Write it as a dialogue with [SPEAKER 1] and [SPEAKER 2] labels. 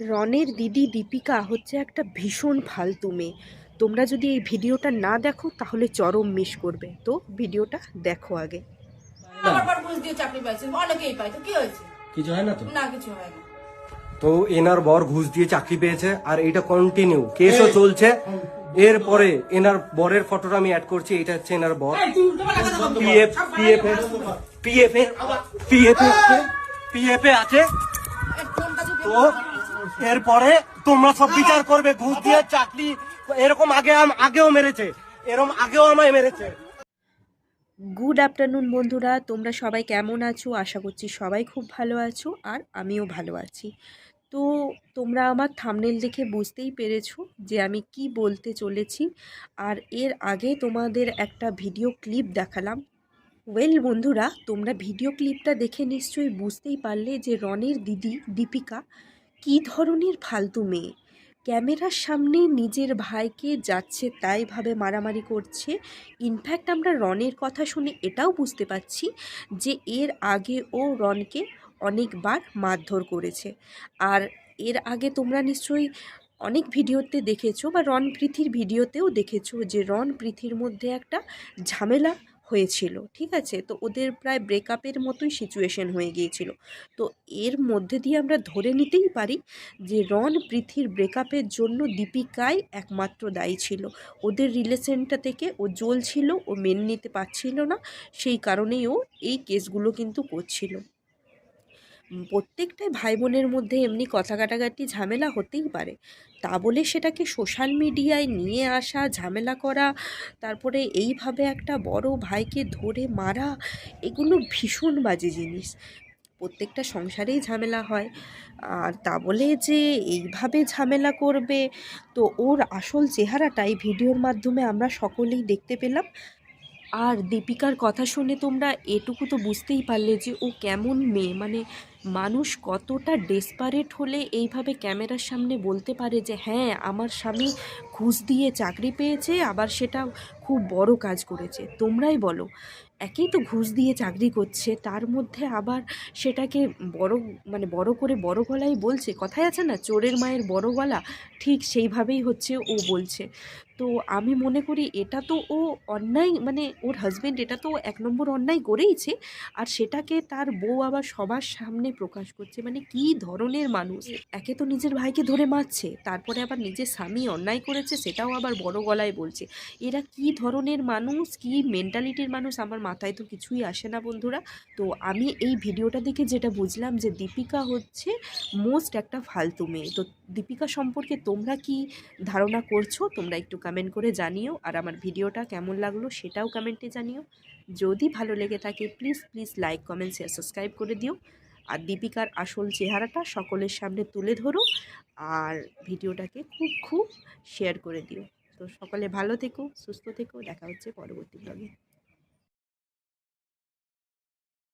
[SPEAKER 1] রনের দিদি দীপিকা হচ্ছে একটা ভীষণ ফালতু মেয়ে। তোমরা যদি এই ভিডিওটা না দেখো তাহলে চরম মিস করবে। তো ভিডিওটা দেখো আগে।
[SPEAKER 2] চাকরি পাইছে। অনেকেই পাই তো কি হয়েছে?
[SPEAKER 3] কিছু হয় না তো?
[SPEAKER 2] না কিছু হয় না।
[SPEAKER 3] তো এনার বর ঘুষ দিয়ে চাকরি পেয়েছে আর এটা কন্টিনিউ কেসও চলছে। এরপরে এনার বরের ফটোটা আমি অ্যাড করছি। এটা হচ্ছে এনার বর। PF PF PF PF PF আছে। তো এরপরে তোমরা সব বিচার করবে ঘুষ দিয়ে চাকরি এরকম আগে আগেও মেরেছে এরকম আগেও আমায় মেরেছে।
[SPEAKER 1] গুড আফটারনুন বন্ধুরা। তোমরা সবাই কেমন আছো? আশা করছি সবাই খুব ভালো আছো আর আমিও ভালো আছি। তো তোমরা আমার থামনেল দেখে বুঝতেই পেরেছ যে আমি কি বলতে চলেছি। আর এর আগে তোমাদের একটা ভিডিও ক্লিপ দেখালাম। ওয়েল বন্ধুরা তোমরা ভিডিও ক্লিপটা দেখে নিশ্চয়ই বুঝতেই পারলে যে রনের দিদি দীপিকা কী ধরনের ফালতু মেয়ে? ক্যামেরার সামনে নিজের ভাইকে যাচ্ছে তাই ভাবে মারামারি করছে। ইনফ্যাক্ট আমরা রনের কথা শুনে এটাও বুঝতে পারছি যে এর আগে ও রনকে অনেকবার মারধর করেছে। আর এর আগে তোমরা নিশ্চয়ই অনেক ভিডিওতে দেখেছ বা রন প্রীতির ভিডিওতেও দেখেছ যে রন প্রীতির মধ্যে একটা ঝামেলা হয়েছিল, ঠিক আছে? তো ওদের প্রায় ব্রেকআপের মতোই সিচুয়েশন হয়ে গিয়েছিল। তো এর মধ্যে দিয়ে আমরা ধরে নিতেই পারি যে রন পৃথির ব্রেকআপের জন্য দীপিকাই একমাত্র দায়ী ছিল। ওদের রিলেশনটা থেকে ও জ্বলছিল, ও মেনে নিতে পারছিল না, সেই কারণেই ও এই কেসগুলো কিন্তু করছিল। প্রত্যেকটাই ভাই বোনের মধ্যে এমনি কথা কাটাকাটি ঝামেলা হতেই পারে। তা বলে সেটাকে সোশ্যাল মিডিয়ায় নিয়ে আসা, ঝামেলা করা, তারপরে এইভাবে একটা বড় ভাইকে ধরে মারা, এগুলো ভীষণ বাজে জিনিস। প্রত্যেকটা সংসারেই ঝামেলা হয়। আর তা বলে যে এইভাবে ঝামেলা করবে, তো ওর আসল চেহারাটা এই ভিডিওর মাধ্যমে আমরা সকলেই দেখতে পেলাম। আর দীপিকার কথা শুনে তোমরা এটুকু তো বুঝতেই পারলে যে ও কেমন মেয়ে। মানে মানুষ কতটা ডেসপারেট হলে এইভাবে ক্যামেরার সামনে বলতে পারে যে হ্যাঁ আমার স্বামী ঘুষ দিয়ে চাকরি পেয়েছে, আবার সেটা খুব বড় কাজ করেছে। তোমরাই বলো, একেই তো ঘুষ দিয়ে চাকরি করছে, তার মধ্যে আবার সেটাকে বড় মানে বড় করে বড় গলায় বলছে, কথায় আছে না, চোরের মায়ের বড় গলা? ঠিক সেইভাবেই হচ্ছে ও বলছে। তো আমি মনে করি এটা তো ও অন্যায় মানে ওর হাজব্যান্ড এটা তো এক নম্বর অন্যায় করেইছে, আর সেটাকে তার বউ আবার সবার সামনে প্রকাশ করছে। মানে কি ধরনের মানুষ? একে তো নিজের ভাইকে ধরে মারছে, তারপরে আবার নিজের স্বামী অন্যায় করেছে, সেটাও আবার বড় গলায় বলছে। এরা কি ধরনের মানুষ কি মেন্টালিটির মানুষ আমার মাথায় তো কিছুই আসে না বন্ধুরা। তো আমি এই ভিডিওটা দেখে যেটা বুঝলাম যে দীপিকা হচ্ছে মোস্ট একটা ফালতু মেয়ে। তো দীপিকা সম্পর্কে তোমরা কি ধারণা করছ, তোমরা একটু কমেন্ট করে জানিও। আর আমার ভিডিওটা কেমন লাগল সেটাও কমেন্টে জানিও। যদি ভালো লেগে থাকে please please like comment share subscribe করে দিও। আর দীপিকার আসল চেহারাটা সকলের সামনে তুলে ধরো। আর ভিডিওটাকে খুব খুব শেয়ার করে দিও। তো সকলে ভালো থেকো সুস্থ থেকো দেখা হচ্ছে পরবর্তী ব্লগে